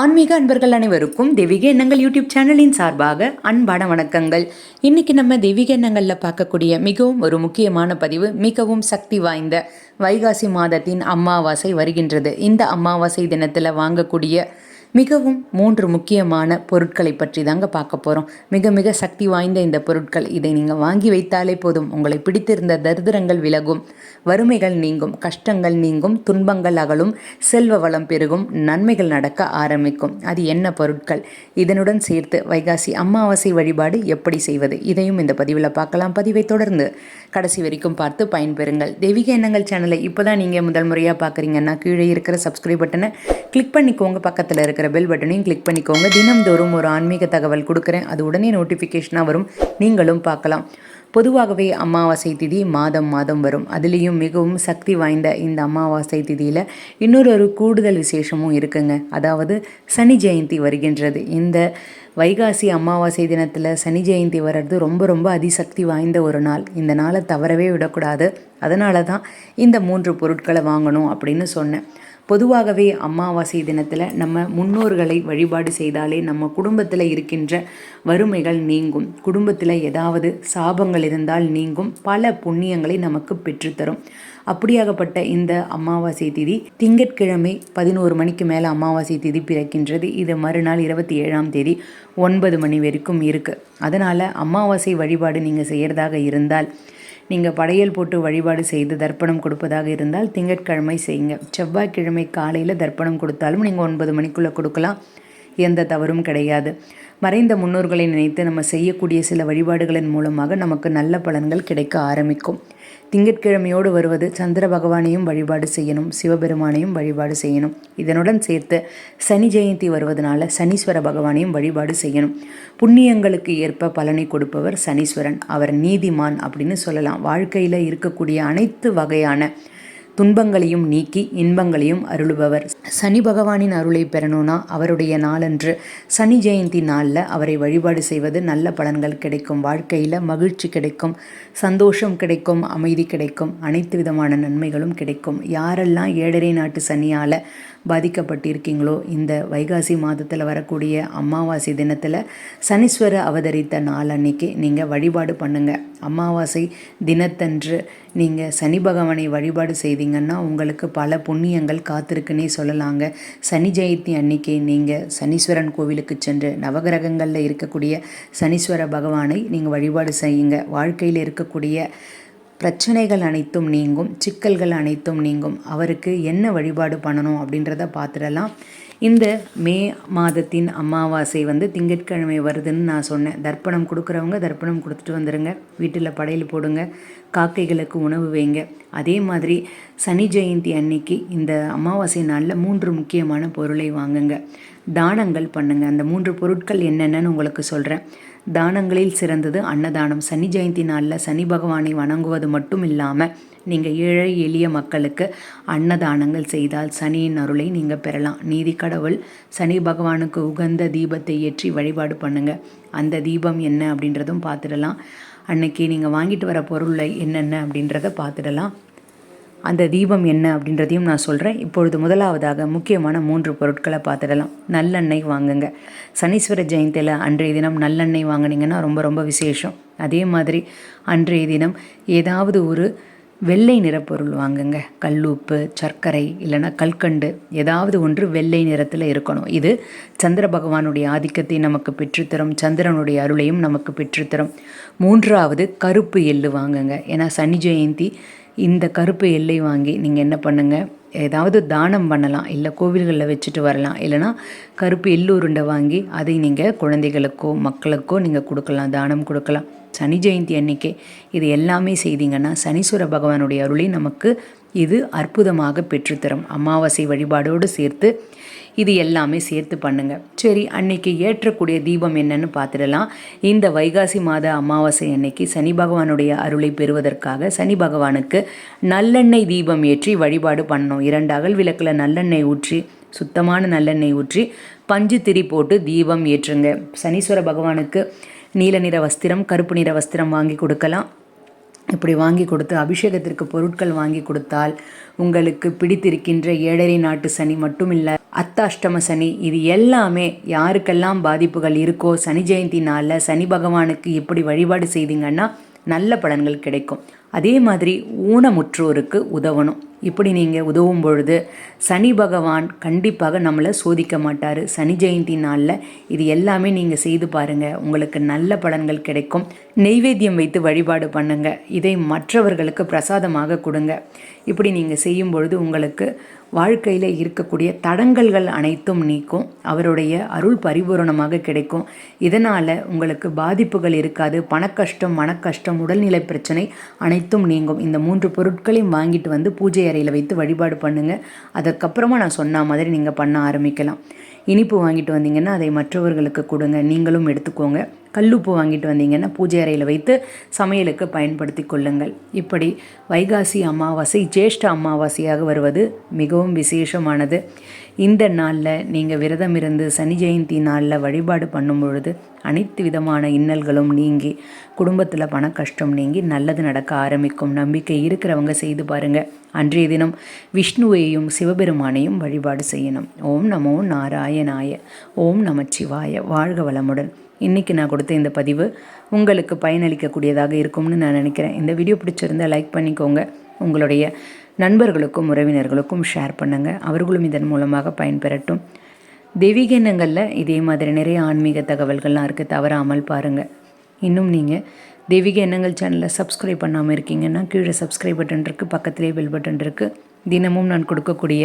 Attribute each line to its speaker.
Speaker 1: ஆன்மீக அன்பர்கள் அனைவருக்கும் தெய்வீக எண்ணங்கள் யூடியூப் சேனலின் சார்பாக அன்பான வணக்கங்கள். இன்னைக்கு நம்ம தெய்வீக எண்ணங்களில் பார்க்கக்கூடிய மிகவும் ஒரு முக்கியமான பதிவு மிகவும் சக்தி வாய்ந்த வைகாசி மாதத்தின் அமாவாசை வருகின்றது. இந்த அமாவாசை தினத்தில் வாங்கக்கூடிய மிகவும் மூன்று முக்கியமான பொருட்களை பற்றி தாங்க பார்க்க போகிறோம் மிக மிக சக்தி வாய்ந்த இந்த பொருட்கள். இதை நீங்கள் வாங்கி வைத்தாலே போதும். உங்களை பிடித்திருந்த தரித்திரங்கள் விலகும். வறுமைகள் நீங்கும். கஷ்டங்கள் நீங்கும். துன்பங்கள் அகலும். செல்வ வளம் பெருகும். நன்மைகள் நடக்க ஆரம்பிக்கும். அது என்ன பொருட்கள்? இதனுடன் சேர்த்து வைகாசி அமாவாசை வழிபாடு எப்படி செய்வது? இதையும் இந்த பதிவில் பார்க்கலாம். பதிவை தொடர்ந்து கடைசி வரைக்கும் பார்த்து பயன்பெறுங்கள். தெய்வீக எண்ணங்கள் சேனலை இப்போ தான் நீங்கள் முதல் முறையாக பார்க்குறீங்கன்னா கீழே இருக்கிற சப்ஸ்கிரைப் பட்டனை கிளிக் பண்ணிக்கோங்க. பக்கத்தில் இருக்கிற பெல் பட்டனையும் கிளிக் பண்ணிக்கோங்க. தினம்தோறும் ஒரு ஆன்மீக தகவல் கொடுக்குறேன். அது உடனே நோட்டிஃபிகேஷனாக வரும். நீங்களும் பார்க்கலாம். பொதுவாகவே அமாவாசை திதி மாதம் மாதம் வரும். அதுலேயும் மிகவும் சக்தி வாய்ந்த இந்த அமாவாசை திதியில் இன்னொரு ஒரு கூடுதல் விசேஷமும் இருக்குங்க. அதாவது சனி ஜெயந்தி வருகின்றது. இந்த வைகாசி அமாவாசை தினத்தில் சனி ஜெயந்தி வர்றது ரொம்ப ரொம்ப அதிசக்தி வாய்ந்த ஒரு நாள். இந்த நாளை தவறவே விடக்கூடாது. அதனால தான் இந்த மூன்று பொருட்களை வாங்கணும் அப்படின்னு சொன்னேன். பொதுவாகவே அமாவாசை தினத்தில் நம்ம முன்னோர்களை வழிபாடு செய்தாலே நம்ம குடும்பத்தில் இருக்கின்ற வறுமைகள் நீங்கும். குடும்பத்தில் ஏதாவது சாபங்கள் இருந்தால் நீங்கும். பல புண்ணியங்களை நமக்கு பெற்றுத்தரும். அப்படியாகப்பட்ட இந்த அமாவாசை திதி திங்கட்கிழமை பதினோரு மணிக்கு மேலே அமாவாசை திதி பிறக்கின்றது. இது மறுநாள் இருபத்தி ஏழாம் தேதி ஒன்பது மணி வரைக்கும் இருக்குது அதனால் அமாவாசை வழிபாடு நீங்கள் செய்கிறதாக இருந்தால் நீங்கள் படையல் போட்டு வழிபாடு செய்து தர்ப்பணம் கொடுப்பதாக இருந்தால் திங்கட்கிழமை செய்யுங்க. செவ்வாய்க்கிழமை காலையில் தர்ப்பணம் கொடுத்தாலும் நீங்கள் ஒன்பது மணிக்குள்ளே கொடுக்கலாம். எந்த தவறும் கிடையாது. மறைந்த முன்னோர்களை நினைத்து நம்ம செய்யக்கூடிய சில வழிபாடுகளின் மூலமாக நமக்கு நல்ல பலன்கள் கிடைக்க ஆரம்பிக்கும். திங்கட்கிழமையோடு வருவது சந்திர பகவானையும் வழிபாடு செய்யணும் சிவபெருமானையும் வழிபாடு செய்யணும். இதனுடன் சேர்த்து சனி ஜெயந்தி வருவதனால சனீஸ்வர பகவானையும் வழிபாடு செய்யணும். புண்ணியங்களுக்கு ஏற்ப பலனை கொடுப்பவர் சனீஸ்வரன். அவர் நீதிமான் அப்படின்னு சொல்லலாம். வாழ்க்கையில் இருக்கக்கூடிய அனைத்து வகையான துன்பங்களையும் நீக்கி இன்பங்களையும் அருளுபவர். சனி பகவானின் அருளை பெறணும்னா அவருடைய நாளன்று சனி ஜெயந்தி நாளில் அவரை வழிபாடு செய்வது நல்ல பலன்கள் கிடைக்கும். வாழ்க்கையில் மகிழ்ச்சி கிடைக்கும் சந்தோஷம் கிடைக்கும் அமைதி கிடைக்கும் அனைத்து விதமான நன்மைகளும் கிடைக்கும். யாரெல்லாம் ஏழரை நாட்டு சனியால் பாதிக்கப்பட்டிருக்கீங்களோ இந்த வைகாசி மாதத்தில் வரக்கூடிய அமாவாசை தினத்தில் சனீஸ்வர அவதரித்த நாள் அன்னைக்கு நீங்கள் வழிபாடு பண்ணுங்கள் அமாவாசை தினத்தன்று நீங்கள் சனி பகவானை வழிபாடு செய்தீங்கன்னா உங்களுக்கு பல புண்ணியங்கள் காத்திருக்குன்னே சொல்லலாங்க. சனி ஜெயந்தி அன்னைக்கு நீங்கள் சனீஸ்வரன் கோவிலுக்கு சென்று நவகிரகங்களில் இருக்கக்கூடிய சனீஸ்வர பகவானை நீங்கள் வழிபாடு செய்யுங்க. வாழ்க்கையில் இருக்கக்கூடிய பிரச்சனைகள் அனைத்தும் நீங்கும் சிக்கல்கள் அனைத்தும் நீங்கும். அவருக்கு என்ன வழிபாடு பண்ணணும் அப்படின்றத பார்த்துடலாம். இந்த மே மாதத்தின் அமாவாசை வந்து திங்கட்கிழமை வருதுன்னு நான் சொன்னேன். தர்ப்பணம் கொடுக்குறவங்க தர்ப்பணம் கொடுத்துட்டு வந்துடுங்க வீட்டில் படையல் போடுங்க. காக்கைகளுக்கு உணவு வைங்க. அதே மாதிரி சனி ஜெயந்தி அன்னைக்கு இந்த அமாவாசை நாளில் மூன்று முக்கியமான பொருளை வாங்குங்க. தானங்கள் பண்ணுங்கள் அந்த மூன்று பொருட்கள் என்னென்னு உங்களுக்கு சொல்கிறேன் தானங்களில் சிறந்தது அன்னதானம். சனி ஜெயந்தி நாளில் சனி பகவானை வணங்குவது மட்டும் இல்லாமல் நீங்கள் ஏழை எளிய மக்களுக்கு அன்னதானங்கள் செய்தால் சனியின் அருளை நீங்கள் பெறலாம். நீதி கடவுள் சனி பகவானுக்கு உகந்த தீபத்தை ஏற்றி வழிபாடு பண்ணுங்கள் அந்த தீபம் என்ன அப்படின்றதும் பார்த்துடலாம். அன்னைக்கு நீங்கள் வாங்கிட்டு வர பொருளை என்னென்ன அப்படின்றத பார்த்துடலாம். அந்த தீபம் என்ன அப்படின்றதையும் நான் சொல்கிறேன் இப்பொழுது முதலாவதாக முக்கியமான மூன்று பொருட்களை பார்த்துடலாம். நல்லெண்ணெய் வாங்குங்க. சனீஸ்வர ஜெயந்தியில் அன்றைய தினம் நல்லெண்ணெய் வாங்கினீங்கன்னா ரொம்ப ரொம்ப விசேஷம். அதே மாதிரி அன்றைய தினம் ஏதாவது ஒரு வெள்ளை நிறப்பொருள் வாங்குங்க. கல்லுப்பு சர்க்கரை இல்லைன்னா கல்கண்டு ஏதாவது ஒன்று வெள்ளை நிறத்தில் இருக்கணும். இது சந்திர பகவானுடைய ஆதிக்கத்தை நமக்கு பெற்றுத்தரும் சந்திரனுடைய அருளையும் நமக்கு பெற்றுத்தரும். மூன்றாவது கருப்பு எள்ளு வாங்குங்க. ஏன்னா சனி ஜெயந்தி இந்த கருப்பு எல்லை வாங்கி நீங்கள் என்ன பண்ணுங்கள் ஏதாவது தானம் பண்ணலாம். இல்லை கோவில்களில் வச்சுட்டு வரலாம். இல்லைனா கருப்பு எள்ளுருண்டை வாங்கி அதை நீங்கள் குழந்தைகளுக்கோ மக்களுக்கோ நீங்கள் கொடுக்கலாம். தானம் கொடுக்கலாம். சனி ஜெயந்தி அன்னைக்கே இது எல்லாமே செய்தீங்கன்னா சனீஸ்வர பகவானுடைய அருளை நமக்கு இது அற்புதமாக பெற்றுத்தரும். அமாவாசை வழிபாடோடு சேர்த்து இது எல்லாமே சேர்த்து பண்ணுங்க. சரி அன்னைக்கு ஏற்றக்கூடிய தீபம் என்னன்னு பார்த்துடலாம். இந்த வைகாசி மாத அமாவாசை அன்னைக்கு சனி பகவானுடைய அருளை பெறுவதற்காக சனி பகவானுக்கு நல்லெண்ணெய் தீபம் ஏற்றி வழிபாடு பண்ணோம் இரண்டு அகல் விளக்கில் நல்லெண்ணெய் ஊற்றி சுத்தமான நல்லெண்ணெய் ஊற்றி பஞ்சு திரி போட்டு தீபம் ஏற்றுங்க. சனீஸ்வர பகவானுக்கு நீல நிற வஸ்திரம் கருப்பு நிற வஸ்திரம் வாங்கி கொடுக்கலாம். இப்படி வாங்கி கொடுத்து அபிஷேகத்திற்கு பொருட்கள் வாங்கி கொடுத்தால் உங்களுக்கு பிடித்திருக்கின்ற ஏழரை நாட்டு சனி மட்டும் இல்லை அத்தாஷ்டம சனி. இது எல்லாமே யாருக்கெல்லாம் பாதிப்புகள் இருக்கோ சனி ஜெயந்தி நாளில் சனி பகவானுக்கு இப்படி வழிபாடு செய்தீங்கன்னா நல்ல பலன்கள் கிடைக்கும். அதே மாதிரி ஊனமுற்றோருக்கு உதவணும். இப்படி நீங்கள் உதவும் பொழுது சனி பகவான் கண்டிப்பாக நம்மளை சோதிக்க மாட்டார். சனி ஜெயந்தி நாளில் இது எல்லாமே நீங்கள் செய்து பாருங்கள் உங்களுக்கு நல்ல பலன்கள் கிடைக்கும். நெய்வேத்தியம் வைத்து வழிபாடு பண்ணுங்கள் இதை மற்றவர்களுக்கு பிரசாதமாக கொடுங்க. இப்படி நீங்கள் செய்யும் பொழுது உங்களுக்கு வாழ்க்கையில் இருக்கக்கூடிய தடங்கல்கள் அனைத்தும் நீக்கும். அவருடைய அருள் பரிபூரணமாக கிடைக்கும். இதனால் உங்களுக்கு பாதிப்புகள் இருக்காது. பணக்கஷ்டம் மனக்கஷ்டம் உடல்நிலை பிரச்சனை அனைத்தும் நீங்கும். இந்த மூன்று பொருட்களையும் வாங்கிட்டு வந்து பூஜை அறையில் வைத்து வழிபாடு பண்ணுங்கள் அதுக்கப்புறமா நான் சொன்ன மாதிரி நீங்கள் பண்ண ஆரம்பிக்கலாம். இனிப்பு வாங்கிட்டு வந்தீங்கன்னா அதை மற்றவர்களுக்கு கொடுங்க. நீங்களும் எடுத்துக்கோங்க. கல்லுப்பு வாங்கிட்டு வந்தீங்கன்னா பூஜை அறையில் வைத்து சமையலுக்கு பயன்படுத்தி கொள்ளுங்கள். இப்படி வைகாசி அமாவாசை ஜேஷ்ட அமாவாசையாக வருவது மிகவும் விசேஷமானது. இந்த நாளில் நீங்கள் விரதம் இருந்து சனி ஜெயந்தி நாளில் வழிபாடு பண்ணும் பொழுது அனைத்து விதமான இன்னல்களும் நீங்கி குடும்பத்தில் பண கஷ்டம் நீங்கி நல்லது நடக்க ஆரம்பிக்கும் நம்பிக்கை இருக்கிறவங்க செய்து பாருங்கள் அன்றைய தினம் விஷ்ணுவையும் சிவபெருமானையும் வழிபாடு செய்யணும். ஓம் நமோ நாராயணாய. ஓம் நமச்சிவாய. வாழ்க வளமுடன். இன்றைக்கி நான் கொடுத்த இந்த பதிவு உங்களுக்கு பயனளிக்கக்கூடியதாக இருக்கும்னு நான் நினைக்கிறேன். இந்த வீடியோ பிடிச்சிருந்தால் லைக் பண்ணிக்கோங்க. உங்களுடைய நண்பர்களுக்கும் உறவினர்களுக்கும் ஷேர் பண்ணுங்கள் அவர்களும் இதன் மூலமாக பயன்பெறட்டும். தெய்வீக எண்ணங்களில் இதே மாதிரி நிறைய ஆன்மீக தகவல்கள்லாம் இருக்குது தவறாமல் பாருங்கள் இன்னும் நீங்கள் தெய்வீக எண்ணங்கள் சேனலை சப்ஸ்கிரைப் பண்ணாமல் இருக்கீங்கன்னா கீழே சப்ஸ்கிரைப் பட்டன் இருக்குது பக்கத்திலே பெல் பட்டன் இருக்குது தினமும் நான் கொடுக்கக்கூடிய